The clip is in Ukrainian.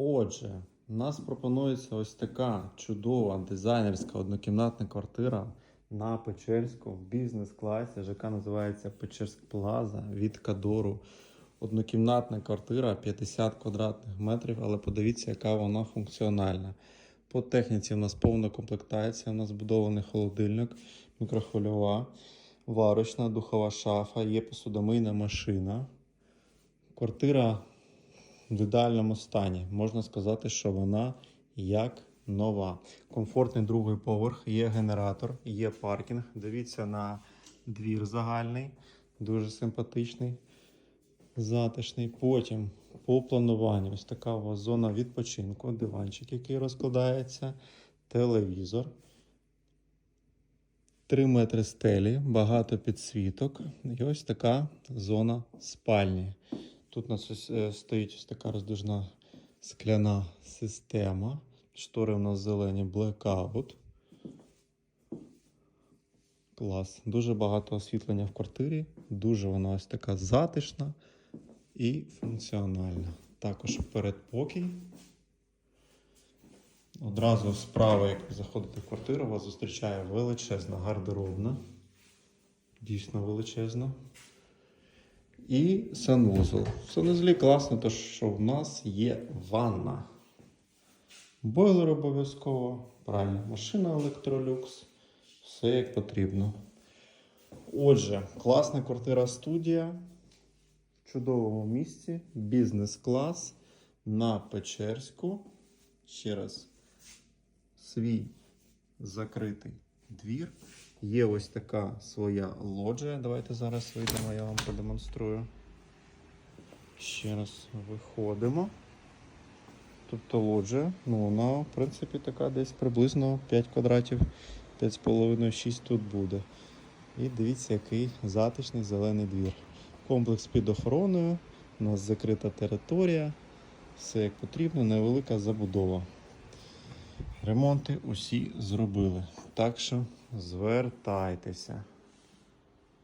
Отже, нас пропонується ось така чудова дизайнерська однокімнатна квартира на Печерську в бізнес-класі. ЖК називається Печерськ Плаза від Кадору. Однокімнатна квартира 50 квадратних метрів, але подивіться, яка вона функціональна. По техніці у нас повна комплектація, у нас збудований холодильник, мікрохвильова, варочна, духова шафа, є посудомийна машина. Квартира в ідеальному стані. Можна сказати, що вона як нова. Комфортний другий поверх, є генератор, є паркінг. Дивіться на двір загальний, дуже симпатичний, затишний. Потім по плануванню ось така у вас зона відпочинку, диванчик, який розкладається, телевізор. 3 метри стелі, багато підсвіток. І ось така зона спальні. Тут у нас ось, е, стоїть ось така роздвижна скляна система. Штори у нас зелені blackout. Клас. Дуже багато освітлення в квартирі. Дуже вона ось така затишна і функціональна. Також передпокій. Одразу справа, як заходите в квартиру, вас зустрічає величезна гардеробна. Дійсно величезна. І санвузол. В санузлі класно, то що в нас є ванна. Бойлер обов'язково, пральна машина Electrolux. Все як потрібно. Отже, класна квартира студія в чудовому місці. Бізнес-клас на Печерську. Ще раз, свій закритий двір. Є ось така своя лоджія. Давайте зараз вийдемо, я вам продемонструю. Ще раз виходимо. Тобто лоджія, ну вона, в принципі, така десь приблизно 5 квадратів, 5,5-6 тут буде. І дивіться, який затишний зелений двір. Комплекс під охороною, у нас закрита територія, все як потрібно, невелика забудова. Ремонти усі зробили. Так що звертайтеся.